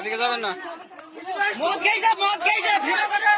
এদিকে যাবেন না? মদ খাইছে মদ খাইছে ভিডিও করে।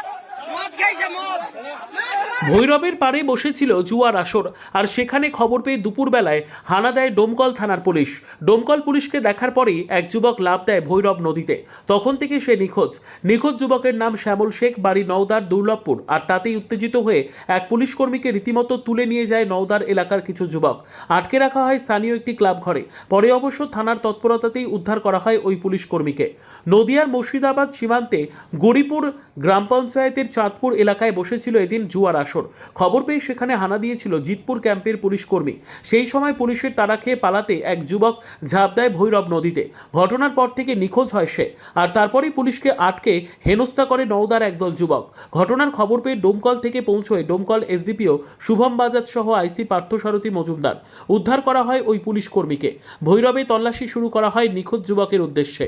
ভৈরবের পাড়ে বসেছিল জুয়ার আসর, আর সেখানে খবর পেয়ে দুপুরবেলায় হানা দেয় ডোমকল থানার পুলিশ। ডোমকল পুলিশকে দেখার পরেই এক যুবক লাভ দেয় ভৈরব নদীতে। তখন থেকে সে নিখোঁজ। নিখোঁজ যুবকের নাম শ্যামল শেখ, বাড়ি নওদার দুর্লভপুর, আর তাতেই উত্তেজিত হয়ে এক পুলিশ কর্মীকে রীতিমতো তুলে নিয়ে যায় নওদার এলাকার কিছু যুবক। আটকে রাখা হয় স্থানীয় একটি ক্লাব ঘরে। পরে অবশ্য থানার তৎপরতাতেই উদ্ধার করা হয় ওই পুলিশ কর্মীকে নদিয়ার মুর্শিদাবাদ সীমান্তে গড়িপুর গ্রাম পঞ্চায়েতের চাঁদপুর এলাকায় বসেছিল এদিন জুয়ার আসর। খবর পেয়ে সেখানে হানা দিয়েছিল জিতপুর ক্যাম্পের পুলিশ কর্মী। সেই সময় পুলিশের তাড়া খেয়ে পালাতে এক যুবক ঝাঁপ দেয় ভৈরব নদীতে। ঘটনার পর থেকে নিখোঁজ হয় সে। আর তারপরেই পুলিশকে আটকে হেনস্থা করে নওদার একদল যুবক। ঘটনার খবর পেয়ে ডোমকল থেকে পৌঁছয় ডোমকল এসডিপিও শুভম বাজাজ সহ আইসি পার্থসারথী মজুমদার। উদ্ধার করা হয় ওই পুলিশ কর্মীকে। ভৈরবে তল্লাশি শুরু করা হয় নিখোঁজ যুবকের উদ্দেশ্যে।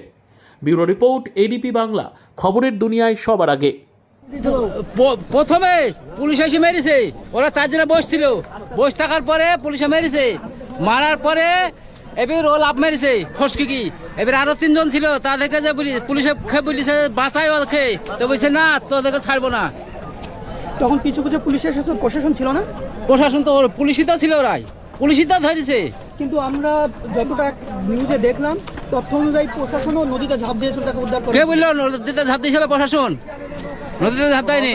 Bureau report A B P Bangla. খবরের দুনিয়ায় সবার আগে। প্রথমে পুলিশ এসে মেরেছে। ওরা চারজনে বসছিল। বস থাকার পরে পুলিশে মেরেছে। মারার পরে এবার ও লাভ মেরেছে ফসকি কি এবার আরও তিনজন ছিল তাদেরকে যে পুলিশ পুলিশে খেয়ে বলিছে বাঁচাই ওকে। তো বলছে না তোদেরকে ছাড়বো না। তখন কিছু কিছু পুলিশ এসেছে প্রশাসন ছিল না? প্রশাসন তো পুলিশই তো ছিল ওরাই। পুলিশই তো ধরেছে। কিন্তু আমরা যতটা নিউজে দেখলাম তথ্য অনুযায়ী প্রশাসনও নদীতে ঝাঁপ দিয়েছিল তাকে উদ্ধার কে বলল নদীতে ঝাঁপ দিয়েছিল প্রশাসন? নদীতে ঝাঁপ দেয়নি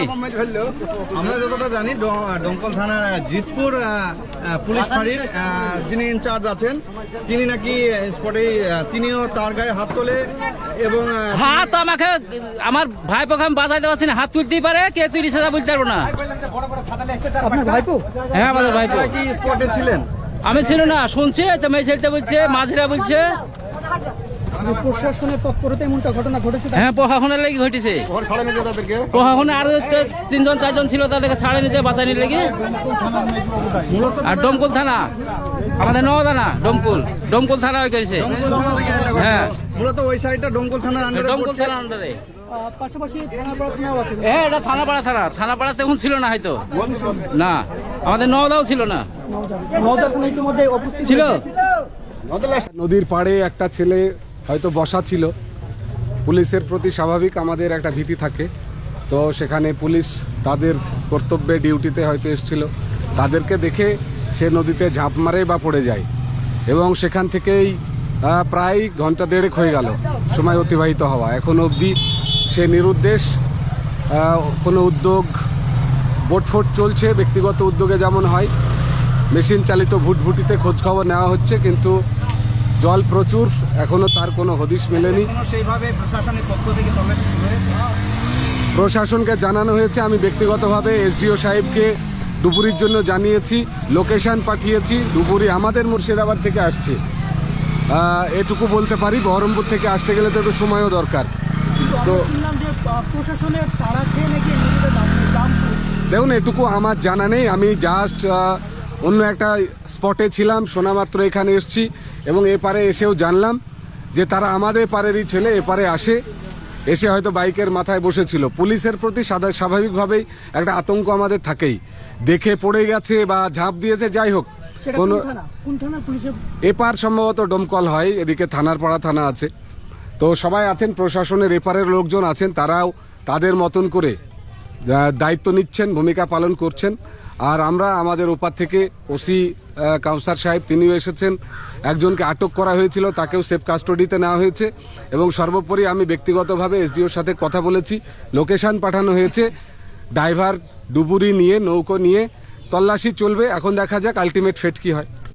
আমরা যতটা জানি ডোমকল থানার জিতপুর পুলিশ ফাঁড়ির যিনি ইনচার্জ আছেন তিনি নাকি স্পটে তিনিও তার গায়ে হাত তোলে এবং হাত আমাকে আমার ভাই আমি বাজাই দেওয়া না। হাত তুলতেই পারে কে তুই সেটা বুঝতে পারব না। আপনার ভাইপো? হ্যাঁ আমাদের ভাই তারা কি স্পটে ছিলেন? আমি ছিল না শুনছি তো মেসেলটা বলছে মাঝিরা বলছে। প্রশাসনের তৎপরতা এমনটা ঘটনা ঘটেছে হ্যাঁ প্রশাসনের লেগে ঘটেছে। প্রশাসনে আরও তিনজন চারজন ছিল তাদেরকে ছাড়ে নিচে বাঁচানির লেগে। আর ডমকুল থানা। আমাদের নওদানা ডমকুল। ডমকুল থানা হয়ে গেছে। হ্যাঁ। মূলত ওই সাইডটা ডোমকল থানার আন্ডারে ডমকুল। থানার আন্ডারে পাশাপাশি হ্যাঁ এটা থানাপাড়া থানা থানাপাড়া তখন ছিল না হয়তো। না আমাদের নওদাও ছিল না। নওদা থানা ইতিমধ্যে উপস্থিত ছিল? নদীর পাড়ে একটা ছেলে হয়তো বসা ছিল। পুলিশের প্রতি স্বাভাবিক আমাদের একটা ভীতি থাকে। তো সেখানে পুলিশ তাদের কর্তব্যে ডিউটিতে হয়তো এসেছিল। তাদেরকে দেখে সে নদীতে ঝাঁপ মারে বা পড়ে যায়। এবং সেখান থেকেই প্রায় ঘণ্টা দেড়েক হয়ে গেল সময় অতিবাহিত হওয়া। এখন অবধি সে নিরুদ্দেশ কোনো উদ্যোগ বোটফোট চলছে, ব্যক্তিগত উদ্যোগে যেমন হয়। মেশিন চালিত ভুটভুটিতে খোঁজখবর নেওয়া হচ্ছে, কিন্তু জল প্রচুর এখনও তার কোনো হদিশ মেলেনি। সেইভাবে প্রশাসনের পক্ষ থেকে তল্লাশি শুরু হয়েছে? প্রশাসনকে জানানো হয়েছে আমি ব্যক্তিগতভাবে এসডিও সাহেবকে দুপুরির জন্য জানিয়েছি লোকেশন পাঠিয়েছি দুপুরি আমাদের মুর্শিদাবাদ থেকে আসছে। এটুকু বলতে পারি বহরমপুর থেকে আসতে গেলে তো একটু সময়ও দরকার। তো দেখুন এটুকু আমার জানা নেই আমি জাস্ট অন্য একটা স্পটে ছিলাম শোনা মাত্র এখানে এসছি এবং এপারে এসেও জানলাম যে তারা আমাদের পারেরই ছেলে এপারে আসে এসে হয়তো বাইকের মাথায় বসেছিল। পুলিশের প্রতি সাদা স্বাভাবিকভাবেই একটা আতঙ্ক আমাদের থাকেই। দেখে পড়ে গেছে বা ঝাঁপ দিয়েছে যাই হোক। কোনো এপার সম্ভবত ডোমকল হয় এদিকে থানার পাড়া থানা আছে। তো সবাই আছেন প্রশাসনের এপারের লোকজন আছেন তারাও তাদের মতন করে দায়িত্ব নিচ্ছেন ভূমিকা পালন করছেন। আর আমরা আমাদের ওপার থেকে ওসি কাউন্সার সাহেব, তিনিও এসেছেন। একজনকে আটক করা হয়েছিল, তাকেও সেফ কাস্টডিতে নেওয়া হয়েছে। এবং সর্বোপরি আমি ব্যক্তিগতভাবে এসডিওর সাথে কথা বলেছি, লোকেশান পাঠানো হয়েছে। ড্রাইভার ডুবুরি নিয়ে, নৌকো নিয়ে, তল্লাশি চলবে, এখন দেখা যাক আলটিমেট ফেট কি হয়।